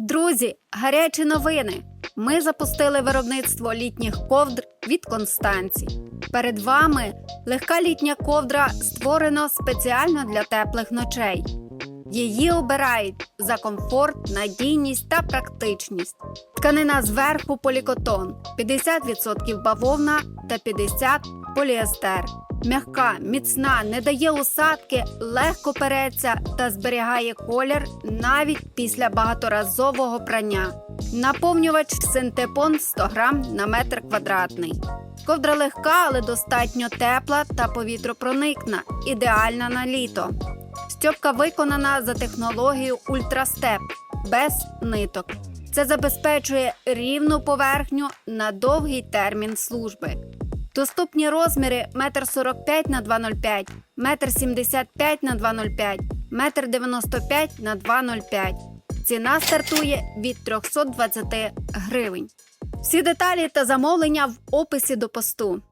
Друзі, гарячі новини! Ми запустили виробництво літніх ковдр від Констанці. Перед вами легка літня ковдра створена спеціально для теплих ночей. Її обирають за комфорт, надійність та практичність. Тканина зверху полікотон, 50% бавовна та 50% поліестер. М'яка, міцна, не дає усадки, легко переться та зберігає колір навіть після багаторазового прання. Наповнювач синтепон 100 грам на метр квадратний. Ковдра легка, але достатньо тепла та повітропроникна, ідеальна на літо. Стьопка виконана за технологією Ультрастеп без ниток. Це забезпечує рівну поверхню на довгий термін служби. Доступні розміри 1,45 на 2,05, 1,75 на 2,05, 1,95 на 2,05. Ціна стартує від 320 гривень. Всі деталі та замовлення в описі до посту.